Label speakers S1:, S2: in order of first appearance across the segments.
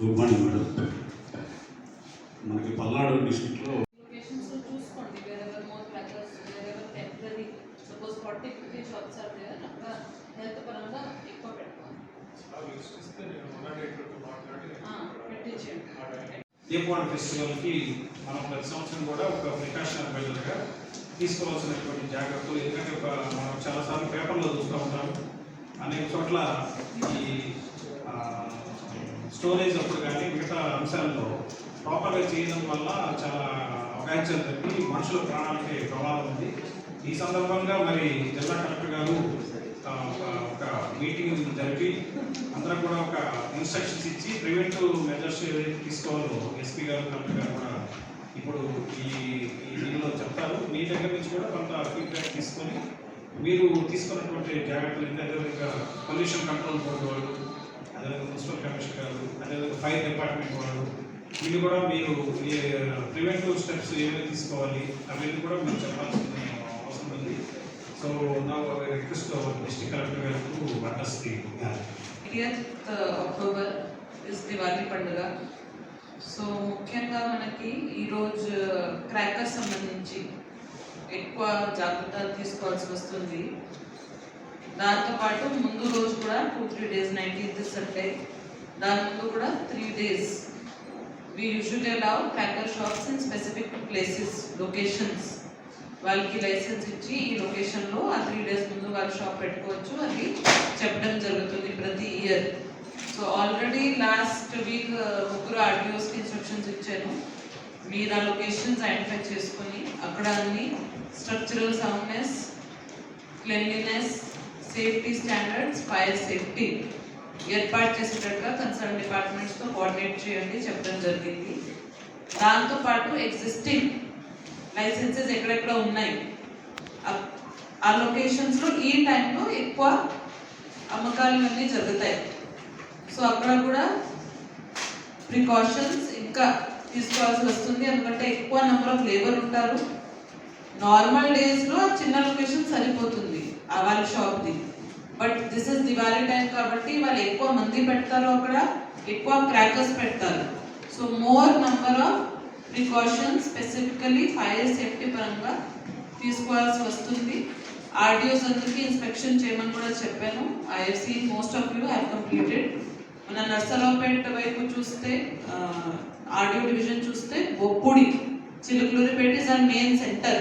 S1: Good morning madam. మనకి పల్నాడు
S2: పెట్టించండి
S3: దీపావళి ఫెస్టివల్కి మనం ప్రతి సంవత్సరం కూడా ఒక ప్రికాషనరీ మెజర్గా తీసుకోవాల్సినటువంటి జాగ్రత్తలు. ఎందుకంటే ఒక మనం చాలాసార్లు పేపర్లో చూస్తూ ఉంటాం. అనేక చోట్ల ఈ స్టోరేజ్ అప్పుడు కానీ మిగతా అంశాల్లో ప్రాపర్గా చేయడం వల్ల చాలా అవగాహన తప్పి మనుషుల ప్రాణాలకి ప్రమాదం ఉంది. ఈ సందర్భంగా మరి జిల్లా కలెక్టర్ గారు ఒక- ఒక మీటింగ్ జరిపి అందరూ కూడా ఒక ఇన్స్ట్రక్షన్స్ ఇచ్చి ప్రివెంటివ్ మెజర్స్ ఏదైతే తీసుకోవాలో ఎస్పీ గారు కలెక్టర్ గారు కూడా ఇప్పుడు ఈ దీనిలో చెప్తారు. మీ దగ్గర నుంచి కూడా కొంత ఫీడ్బ్యాక్ తీసుకొని మీరు తీసుకున్నటువంటి జాగ్రత్తలు ఏంటంటే పొల్యూషన్ కంట్రోల్ బోర్డు వాళ్ళు అదేవిధంగా మున్సిపల్ కమిషనర్ గారు అదేవిధంగా ఫైర్ డిపార్ట్మెంట్ వాళ్ళు వీళ్ళు కూడా మీరు ప్రివెంటివ్ స్టెప్స్ ఏమైనా తీసుకోవాలి అవన్నీ కూడా మీరు చెప్పాల్సిన అవసరం ఉంది. సో నా రిక్వెస్ట్ డిస్ట్రిక్ట్ కలెక్టర్ గారు అడ్రస్
S2: అక్టోబర్ ఇస్ దివాళీ పండుగ. సో ముఖ్యంగా మనకి ఈరోజు క్రాకర్స్ సంబంధించి ఎక్కువ జాగ్రత్తలు తీసుకోవాల్సి వస్తుంది. దాంతోపాటు ముందు రోజు కూడా two three days nineteenth Sunday దాని ముందు కూడా three days we usually allow cracker shops in specific places locations వాళ్ళకి లైసెన్స్ ఇచ్చి ఈ లొకేషన్లో ఆ త్రీ డేస్ ముందు వాళ్ళ షాప్ పెట్టుకోవచ్చు. అది చెప్పడం జరుగుతుంది ప్రతి year so already last week ముగ్గురు ఆర్టీఓస్కి ఇన్స్ట్రక్షన్స్ ఇచ్చాను. మీరు ఆ లొకేషన్స్ ఐడెంటిఫై చేసుకొని అక్కడ అన్ని structural soundness cleanliness safety standards fire safety ఏర్పాటు చేసేటట్టుగా కన్సర్న్ డిపార్ట్మెంట్స్తో కోఆర్డినేట్ చేయండి చెప్పడం జరిగింది. దాంతోపాటు ఎగ్జిస్టింగ్ లైసెన్సెస్ ఎక్కడెక్కడ ఉన్నాయి? ఆ- లొకేషన్స్లో ఈ టైంలో ఎక్కువ అమ్మకాలు ఇవన్నీ జరుగుతాయి. సో అక్కడ కూడా ప్రికాషన్స్ ఇంకా తీసుకోవాల్సి వస్తుంది. ఎందుకంటే ఎక్కువ నెంబర్ ఆఫ్ లేబర్ ఉంటారు. నార్మల్ డేస్లో చిన్న లొకేషన్ సరిపోతుంది. వాళ్ళ షాప్ది but this is Diwali time కాబట్టి వాళ్ళు ఎక్కువ మంది పెడతారు అక్కడ ఎక్కువ క్రాకర్స్ పెడతారు. So more number of precautions specifically fire safety పరంగా తీసుకోవాల్సి వస్తుంది. ఆర్డియోస్ అందరికీ ఇన్స్పెక్షన్ చేయమని కూడా చెప్పాను. IFC most of you have completed మన నర్సరావుపేట వైపు చూస్తే ఆడియో డివిజన్ చూస్తే Boppudi Chilakaluripet is our main centre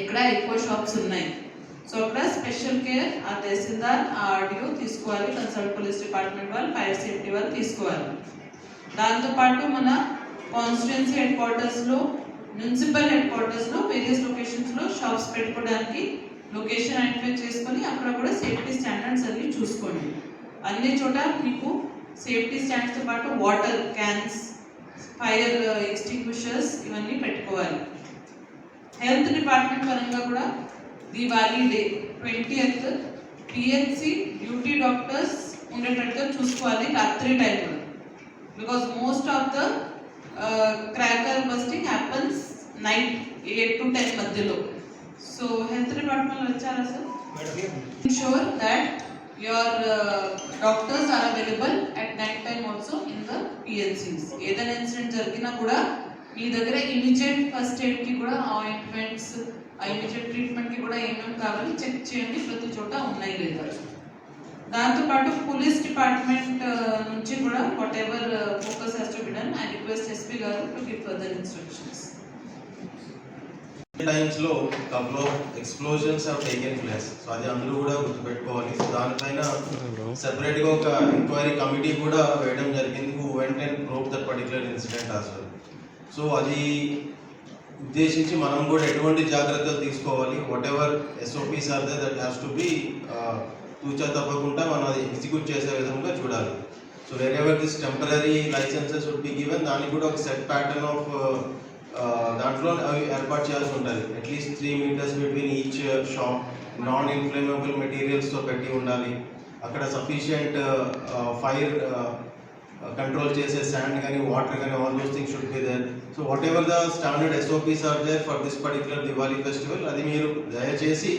S2: ఎక్కడ ఎక్కువ షాప్స్ ఉన్నాయి. సో అక్కడ స్పెషల్ కేర్ ఆ తహసీల్దార్ ఆ ఆడియో తీసుకోవాలి. కన్సల్ట్ పోలీస్ డిపార్ట్మెంట్ వాళ్ళు ఫైర్ సేఫ్టీ వాళ్ళు తీసుకోవాలి. దాంతోపాటు మన కాన్స్టిట్యున్సీ హెడ్ క్వార్టర్స్లో మున్సిపల్ హెడ్ క్వార్టర్స్లో వేరియస్ లొకేషన్స్లో షాప్స్ పెట్టుకోవడానికి లొకేషన్ ఐడెంటిఫై చేసుకొని అక్కడ కూడా సేఫ్టీ స్టాండర్డ్స్ అన్ని చూసుకోండి. అన్ని చోట మీకు సేఫ్టీ స్టాండ్స్తో పాటు వాటర్ క్యాన్స్ ఫైర్ ఎక్స్టింగ్విషర్స్ ఇవన్నీ పెట్టుకోవాలి. హెల్త్ డిపార్ట్మెంట్ పరంగా కూడా Diwali day twentieth PHC duty doctors ఉండేటట్టుగా చూసుకోవాలి రాత్రి టైంలో because most of the cracker bursting happens night eight to ten మధ్యలో సో హెల్త్ డిపార్ట్మెంట్ వచ్చారా sir ensure that your uh, doctors are available at night time also in the PLCs. ఏదైనా incident జరిగినా కూడా మీ దగ్గర ఇమీడియట్ ఫస్ట్ ఎయిడ్కి కూడా ointments ఆ immediate ట్రీట్మెంట్కి కూడా ఏమేమి కావాలి చెక్ చేయండి ప్రతి చోట ఉన్నాయి లేదా? దాంతోపాటు పోలీస్ డిపార్ట్మెంట్ నుంచి కూడా whatever focus has to be done I request SP గారు టు గివ్ ఫర్దర్ ఇన్స్ట్రక్షన్స్
S4: టైమ్స్లో couple of explosions have taken place so అది అందరూ కూడా గుర్తుపెట్టుకోవాలి. సో దానిపైన సెపరేట్గా ఒక ఎంక్వైరీ కమిటీ కూడా వేయడం జరిగింది. Who went and probe that particular incident as so అది ఉద్దేశించి మనం కూడా ఎటువంటి జాగ్రత్తలు తీసుకోవాలి. Whatever SOPs are they that has to be తూచా తప్పకుండా మనం అది ఎగ్జిక్యూట్ చేసే విధంగా చూడాలి. So wherever this temporary licences would be given దానికి కూడా ఒక సెట్ ప్యాటర్న్ ఆఫ్ దాంట్లో అవి ఏర్పాటు చేయాల్సి ఉంటుంది. At least three metres between each shop non inflammable మెటీరియల్స్తో పెట్టి ఉండాలి. అక్కడ సఫిషియంట్ ఫైర్ కంట్రోల్ చేసే శాండ్ కానీ వాటర్ కానీ all those things should be there so whatever the standard SOPs are there for this particular Diwali festival అది మీరు దయచేసి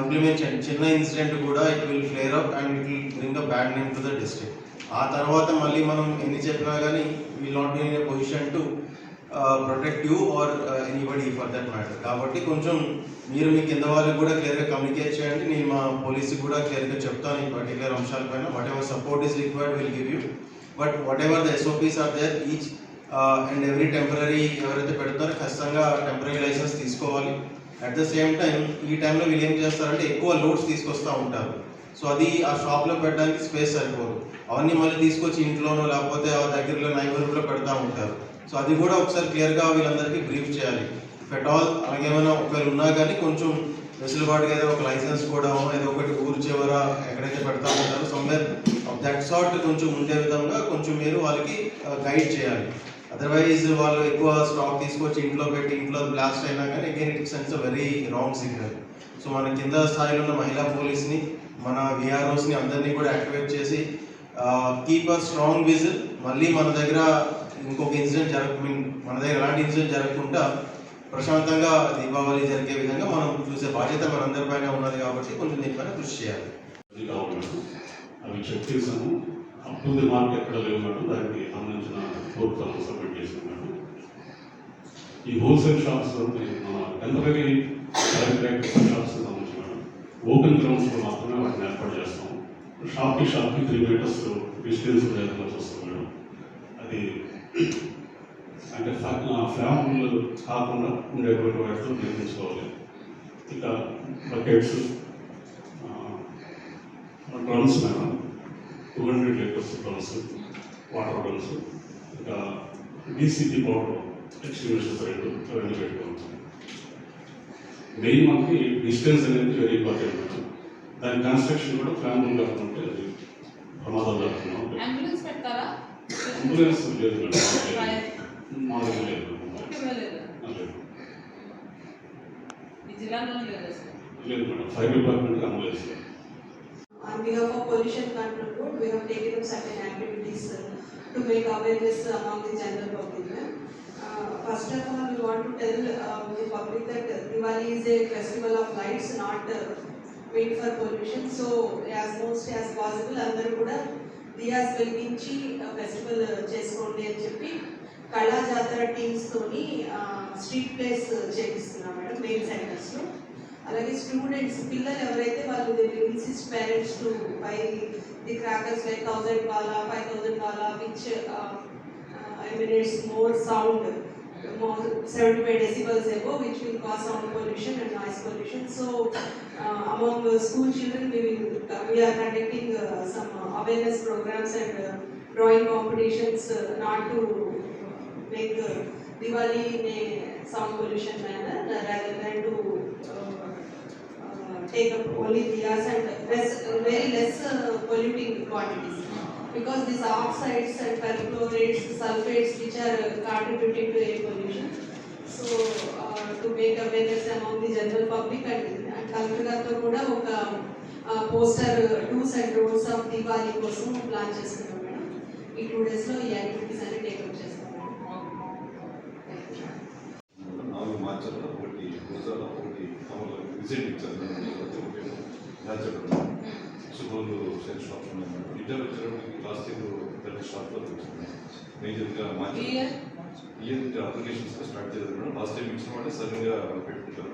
S4: implement చేయండి. చిన్న ఇన్సిడెంట్ కూడా it will flare up and it will bring a bad name to the district ఆ తర్వాత మళ్ళీ మనం ఎన్ని చెప్పినా కానీ will not be in a position to protect you or anybody for that matter కాబట్టి కొంచెం మీరు మీ కింద వాళ్ళకి కూడా క్లియర్గా కమ్యూనికేట్ చేయండి. నేను మా పోలీస్కి కూడా క్లియర్గా చెప్తాను ఈ పర్టికులర్ అంశాలపైన whatever support is required will give you but whatever the SOPs are there each and every temporary ఎవరైతే పెడతారో ఖచ్చితంగా టెంపరీ లైసెన్స్ తీసుకోవాలి. అట్ ద సేమ్ టైం ఈ టైంలో వీళ్ళు ఏం చేస్తారంటే ఎక్కువ లోడ్స్ తీసుకొస్తూ ఉంటారు. సో అది ఆ షాప్లో పెట్టడానికి స్పేస్ సరిపోదు. అవన్నీ మళ్ళీ తీసుకొచ్చి ఇంట్లోనో లేకపోతే ఆ దగ్గరలో నైబర్హుడ్లో పెడతా ఉంటారు. సో అది కూడా ఒకసారి క్లియర్గా వీళ్ళందరికీ బ్రీఫ్ చేయాలి. పెట్ ఆల్ అలాగేమైనా ఒకవేళ ఉన్నా కానీ కొంచెం వెసులుబాటుగా ఏదో ఒక లైసెన్స్ కూడా ఏదో ఒకటి ఊరు చివర ఎక్కడైతే పెడతా ఉంటారో సమ్వేర్ దట్ సార్ట్ కొంచెం ఉండే విధంగా కొంచెం మీరు వాళ్ళకి uh, గైడ్ చేయాలి. అదర్వైజ్ వాళ్ళు ఎక్కువ స్టాక్ తీసుకొచ్చి ఇంట్లో పెట్టి ఇంట్లో బ్లాస్ట్ అయినా కానీ again it sense very wrong signal so మన కింద స్థాయిలో ఉన్న మహిళా పోలీస్ని మన విఆర్ఓస్ని అందరినీ కూడా యాక్టివేట్ చేసి కీప్ అ స్ట్రాంగ్ విజిల్ మళ్ళీ మన దగ్గర ఇంకొక ఇన్సిడెంట్ జరగ మన దగ్గర ఎలాంటి ఇన్సిడెంట్ జరగకుండా ప్రశాంతంగా దీపావళి జరిగే విధంగా మనం చూసే బాధ్యత మనందరిపైన ఉన్నది కాబట్టి కొంచెం దీనిపైన కృషి చేయాలి.
S1: అవి చెక్ చేసాము అప్ టు ది మార్క్ ఎక్కడ లేవు మేడం దానికి సంబంధించిన కోర్టు సబ్మిట్ చేసాం మేడం ఈ హోల్సేల్ షాప్స్ మన టెంపరీ షాప్స్ సంబంధించి మేడం ఓపెన్ గ్రౌండ్స్లో మాత్రమే వాటిని ఏర్పాటు చేస్తాం. షాప్కి షాప్కి త్రీ మీటర్స్ డిస్టెన్స్ ఉండేలా చూస్తాం మేడం. అది అంటే ఫ్యామిలీలు కాకుండా ఉండేటువంటి వాటితో నిర్మించుకోవాలి. ఇక buckets drums madam two hundred litres drums water drums ఇంకా డీసీపీ పౌడర్ ఎక్స్టింగ్విషర్స్ రెండు రెండు పెట్టుకోవచ్చు మెయిన్ మనకి డిస్టెన్స్ అనేది వెరీ ఇంపార్టెంట్ దాని కన్స్ట్రక్షన్ కూడా ఫ్యామిలీ కాకుండా అది ప్రమాదాలు జరుగుతున్నాం
S2: అంబులెన్స్
S1: లేదు మేడం. మా దగ్గర లేదు.
S2: లేదా?
S1: మేడం. ఫైర్ డిపార్ట్మెంట్ అంబులెన్స్ లేదు.
S5: On behalf of Pollution Control Board, we have taken up certain activities uh, to make awareness among the general public. Uh, First of all, we want to tell uh, the public that Diwali is a festival of lights, not uh, made for pollution. So as most as possible, అందరూ కూడా దియాస్ వెలిగించి festival చేసుకోండి అని చెప్పి కళా జాతర teams తోని street plays చేపిస్తున్నాం మేడం మెయిన్ సెంటర్స్లో అలాగే స్టూడెంట్స్ పిల్లలు ఎవరైతే వాళ్ళు insist parents to buy the crackers like thousand Wala five thousand Wala which I mean it's more sound more 75 decibels above, which will cause sound pollution and noise pollution. So, uh, among uh, school children, we will, uh, we are conducting uh, some uh, awareness programs and Diwali in a sound pollution manner, rather than to uh, uh, take up only diyas and less, very less uh, polluting quantities because these oxides and perchlorates, sulfates which are contributing to air pollution. So uh, to make awareness among the general public and and collector కూడా ఒక poster టూస్ and roads of Deepavali కోసం plan చేసుకున్నాం madam ఈ two డేస్లో ఈ activities అన్ని
S6: ఒకటి మ్యాచ్ సుగోలు సెల్ మేడం ఇద్దరు వచ్చేటప్పటికి లాస్ట్ ఇయర్ ప్రతి షాప్లో వచ్చింది మేజర్గా
S2: ఈ
S6: మార్చి
S2: ఇయర్
S6: అప్లికేషన్స్ స్టార్ట్ చేశారు మేడం లాస్ట్ టైం ఇచ్చిన వాళ్ళే సడన్గా పెట్టుకుంటారు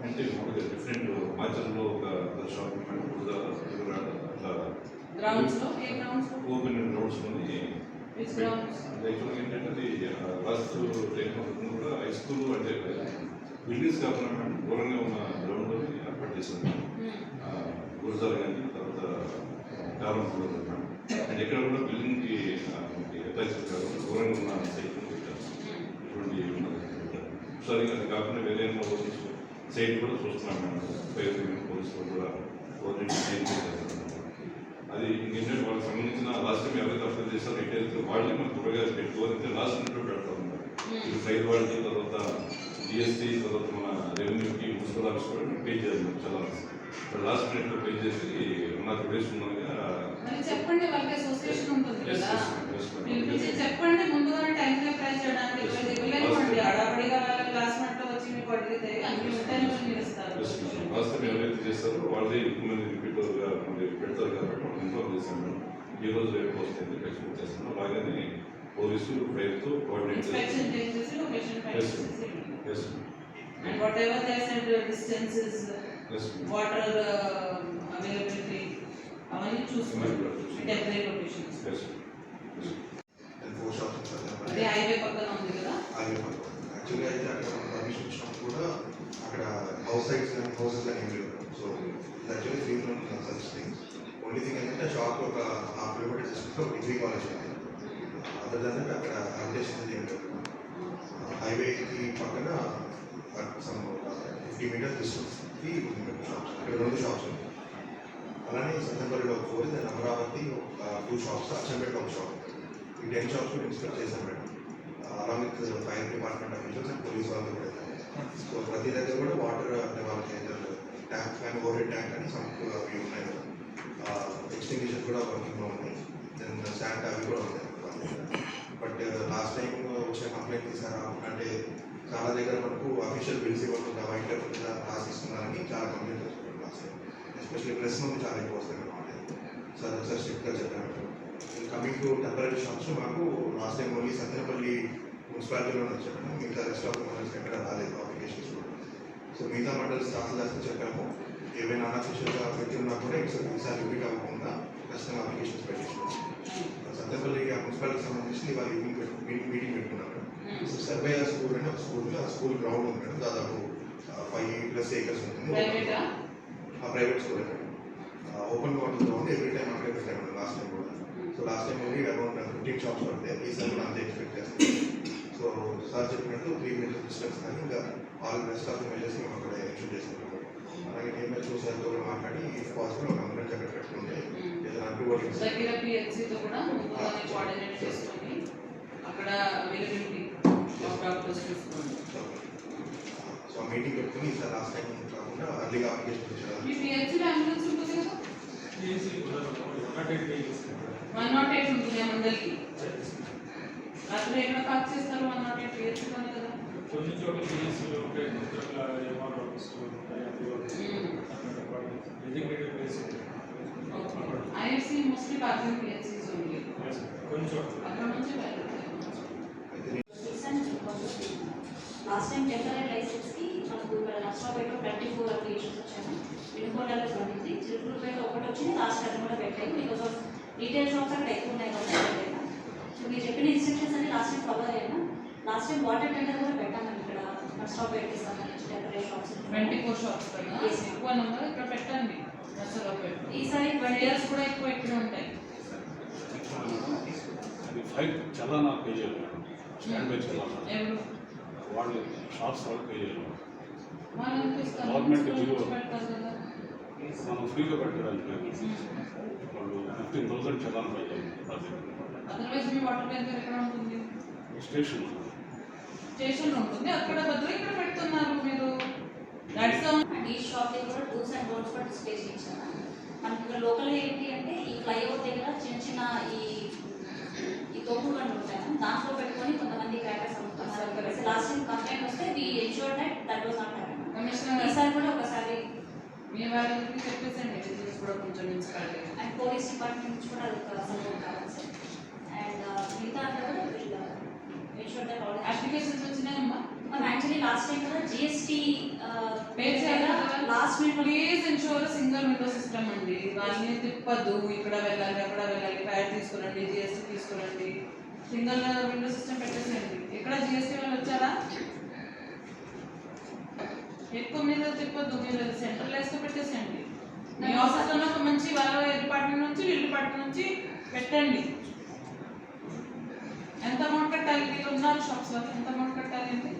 S6: అంటే మామూలుగా డిఫరెంట్ మార్చల్లో ఒక షాప్ మేడం గుజరాల అట్లా
S2: గ్రౌండ్స్
S6: యాక్చువల్గా ఏంటంటే అది లాస్ట్ మంత్ కూడా హై స్కూల్ అంటే బిల్డింగ్స్ కాకుండా మేడం దూరంగా ఉన్న గ్రౌండ్లో ఏర్పాటు చేశారు. గురుజాలు కానీ తర్వాత కాలం మేడం అండ్ ఎక్కడ కూడా బిల్డింగ్కి అటాచ్ కాకుండా దూరంగా ఉన్న సైట్ పెట్టారు. ఇటువంటి సో అది అది కాకుండా వేరే సైట్ కూడా చూస్తున్నాం మేడం ఫైర్ పోలీసులు కూడా చేశారు అది ఇంకేంటంటే వాళ్ళకి సంబంధించిన లాస్ట్ టైం ఎవరైతే అప్లై చేస్తారో రిటైల్స్ వాళ్ళని మనం త్వరగా పెట్టుకోవాలంటే లాస్ట్ మినిట్లో పెడతా ఉన్నారు ఇది ఫైర్ వాళ్ళకి తర్వాత జిఎస్టీ తర్వాత మన రెవెన్యూకి మున్సిపల్ ఆఫీస్ కూడా పే చేయాలి చాలా ఇప్పుడు లాస్ట్ మినిట్లో పే చేసి ఉన్న టూ డేస్ ఉన్నాగా
S2: చెప్పండి వాళ్ళకి అసోసియేషన్ ఉంటుంది కదా. చెప్పండి ముందుగానే టైం అప్లై చేయడానికి అడబడిగా వాళ్ళ క్లాస్ మట్లో వచ్చి మీకు అడిగితే అన్ని ఉంటాయని మీరు ఇస్తారు.
S6: లాస్ట్ టైం ఎవరైతే చేస్తారో వాళ్ళే ఎక్కువ మంది రిపీటర్గా మళ్ళీ పెడతారు కాబట్టి వాళ్ళు ఇన్ఫార్మ్ చేశాం ఈ రోజు రేపు వస్తుంది ఎక్స్పెక్ట్ చేస్తున్నాం అలాగనే పోలీసులు ఫైర్తో coordinate
S2: find
S6: Yes. Yes
S2: and whatever they said distances
S6: yes
S2: water availability అవన్నీ చూసుకున్నాం టెంపరీ లొకేషన్స్
S7: షాప్స్
S2: అదే హైవే పక్కన ఉంది కదా?
S7: యాక్చువల్గా అయితే అక్కడ పర్మిషన్ ఇచ్చినప్పుడు కూడా అక్కడ హౌస్ సైట్స్ కానీ హౌసెస్ కానీ ఏం లేవు. So actually free from such things only thing ఏంటంటే షాప్ ఒక హాఫ్ కిలోమీటర్ డిస్టెన్స్లో డిగ్రీ కాలేజ్ ఉంది. అదర్ దాన్ అక్కడ హ్యాబిటేషన్ ఏం లేవు. హైవేకి పక్కన సమ్ ఫిఫ్టీ మీటర్స్ డిస్టెన్స్కి షాప్స్ ఇక్కడ రెండు షాప్స్ ఉన్నాయి. అలానే సత్యంపల్లిలో ఒక ఫోర్ దాని అమరావతి టూ షాప్స్ అచ్చంపేట ఒక షాప్ ఈ టెన్ షాప్స్ కూడా ఇన్స్పెక్ట్ చేశాను madam. Along with fire department officers and police వాళ్ళు కూడా. సో ప్రతి దగ్గర కూడా వాటర్ అంటే వాళ్ళకి ట్యాంక్ కానీ ఓవర్ ట్యాంక్ అని సమ్ అవి ఉన్నాయి ఎక్స్టింగ్విషన్ కూడా వర్కింగ్లో ఉన్నాయి. దెన్ శాండ్ అవి కూడా ఉన్నాయి. బట్ లాస్ట్ టైం వచ్చిన కంప్లైంట్ తీసారా అంటే చాలా దగ్గర మనకు అఫీషియల్ బిల్స్ ఇవ్వకుండా వైట్ లేకుండా పాస్ రాసిస్తున్నారని చాలా కంప్లైంట్ వచ్చింది లాస్ట్ టైం ఎస్పెషల్లీ ప్రెస్ నుండి చాలా ఎక్కువ వస్తాయి అన్నమాట. సో అది స్ట్రిక్ట్గా చెప్పాను కమింగ్ టు టెంపరీ షాప్స్ మాకు లాస్ట్ టైం ఓన్లీ సత్యనపల్లి మున్సిపాలిటీలోనే వచ్చాము. మిగతా రెస్ట్ ఆఫ్ మండల్స్ ఎక్కడ రాలేదు అప్లికేషన్స్ కూడా. సో మిగతా మండల్స్ రాసి చెప్పాము. ఏమైనా అన్అఫిషియల్గా పెట్టి ఉన్నా కూడా ఈసారి రిపీట్ అవ్వకుండా ఖచ్చితంగా అప్లికేషన్స్ పెట్టేసాము సత్యపల్లి మున్సిపాలిటీకి సంబంధించి వాళ్ళు ఈవినింగ్ మీటింగ్ మీటింగ్ పెట్టుకున్నారు. సో సర్వే స్కూల్ అంటే ఒక స్కూల్ ఆ స్కూల్ గ్రౌండ్ ఉంది దాదాపు ఫైవ్ ప్లస్ ఏకర్స్ ఉంటుంది. ఆ? Private school open water ground every time అక్కడే పెట్టాము లాస్ట్ టైం కూడా. So last time only around fifteen shops పడితే ఈసారి కూడా అంతే ఎక్స్పెక్ట్ చేస్తాం సో సార్ చెప్పినట్టు త్రీ మీటర్ డిస్టెన్స్ కానీ ఇంకా ఆల్ రెస్ట్ ఆఫ్ మెజర్స్ మేము అక్కడ ఎన్షూర్ చేసుకుంటాం అలాగే నేను చూసారితో కూడా మాట్లాడి పాసిబుల్ ఒక అంబులెన్స్ అక్కడ పెట్టుకుంటే అంటుకోవడం
S2: దగ్గర పిహెచ్సితో కూడా ముందుగానే కోఆర్డినేట్ చేసుకొని అక్కడ అవైలబిలిటీ ఆఫ్ డాక్టర్స్ చూసుకోండి.
S7: సో ఆ మీటింగ్ పెట్టుకుని ఈసారి లాస్ట్ టైం కాకుండా అర్లీగా అప్లికేషన్ ఇచ్చారు.
S2: మీ పిహెచ్సిలో అంబులెన్స్ ఉంటుంది కదా?
S3: ఏసీ ఒకటి
S2: వన్ నాట్ ఎయిట్ ఉంటుంది. మందరికి రాత్రి ఎక్కడ పార్క్ చేస్తారు వన్ నాట్ ఎయిట్ కదా?
S3: కొన్ని చోట్ల ఉంటాయి. కొన్ని చోట్ల ఎంఆర్ ఆఫీసులు ఉంటాయి. Designated place
S2: IFC mostly parking PHCs ఉంది
S3: కొన్ని చోట్ల.
S2: అక్కడ నుంచి
S8: లాస్ట్ టైం టెంపరీ లైసెన్స్కి మనకు ఇక్కడ నష్టపేట ట్వంటీ ఫోర్ అప్లికేషన్స్ వచ్చాను వినుకోవడాలో త్రీ చిరుకూరుపేట ఒకటి వచ్చింది లాస్ట్ అది కూడా పెట్టాయి బికాస్ ఆఫ్ రీటైల్ షాప్స్ అక్కడ ఎక్కువ ఉన్నాయి కాబట్టి సో మీరు చెప్పిన ఇన్స్ట్రక్షన్స్ అన్ని లాస్ట్ టైం ఫాలో అయ్యాను లాస్ట్ టైం వాటర్ టెండర్ కూడా పెట్టాము ఇక్కడ నష్టపేటకి సంబంధించి temporary shops
S2: twenty four shops కదా. ఎక్కువ నెంబర్ ఇక్కడ పెట్టండి.
S8: ఈసారి
S2: ట్వంటీ ఇయర్స్ కూడా ఎక్కువ ఇక్కడ ఉంటాయి.
S1: అది ఫైవ్ చలానా పే చేయాలి స్టాండ్ బై
S2: ఎవరు?
S1: వాళ్ళు షాప్స్ వాళ్ళు పే చేయాలి
S2: వాళ్ళు. పెడతారు కదా.
S1: మనం ఫ్రీగా పెట్టడానికి వాళ్ళు ఫిఫ్టీన్ థౌసండ్ చలానా పే చేయాలి స్టేషన్
S2: స్టేషన్ ఉంటుంది? అక్కడ బదులు ఇక్కడ పెడుతున్నారు దట్స్
S8: అండ్ ఈ షాప్ దగ్గర డూస్ అండ్ డోంట్స్ కూడా డిస్ప్లేస్ ఇచ్చాను మనకి ఇక్కడ లోకల్ ఏంటి అంటే ఈ ఫ్లైఓవర్ దగ్గర చిన్న చిన్న ఈ ఈ తోపుడు బండ్లు ఉంటాయి దాంట్లో పెట్టుకొని కొంతమంది క్రాకర్స్ అమ్ముతున్నారు. లాస్ట్ టైం కంప్లైంట్ వస్తే we ensure that that was not happen ఈసారి కూడా ఒకసారి
S2: మీ వాళ్ళకి చెప్పేసండి. కూడా కొంచెం మున్సిపాలిటీ
S8: అండ్ పోలీస్ డిపార్ట్మెంట్ నుంచి కూడా అది సపోర్ట్ కావాలి సార్. అండ్ మిగతా అంతా కూడా
S2: అప్లికేషన్స్ వచ్చినాయమ్మా?
S8: మనం యాక్చువల్లీ లాస్ట్ టైం కదా GST last
S2: please ensure single window system అండి. వాళ్ళని తిప్పద్దు ఇక్కడ వెళ్ళాలి అక్కడ వెళ్ళాలి. ఫైర్ తీసుకురండి జిఎస్టీ తీసుకురండి. సింగిల్ విండో సిస్టమ్ పెట్టేసేయండి. ఎక్కడ జిఎస్టీ వాళ్ళు వచ్చారా? ఎక్కువ మీద తిప్పద్దు. మీరు సెంట్రలైజ్ పెట్టేసేయండి. మీ ఆఫీస్లో ఒక మంచి వాళ్ళ డిపార్ట్మెంట్ నుంచి వీళ్ళ డిపార్ట్మెంట్ నుంచి పెట్టండి. ఎంత అమౌంట్ కట్టాలి? వీళ్ళు ఉన్నారు షాప్స్ వాళ్ళు? ఎంత అమౌంట్ కట్టాలి అంటే?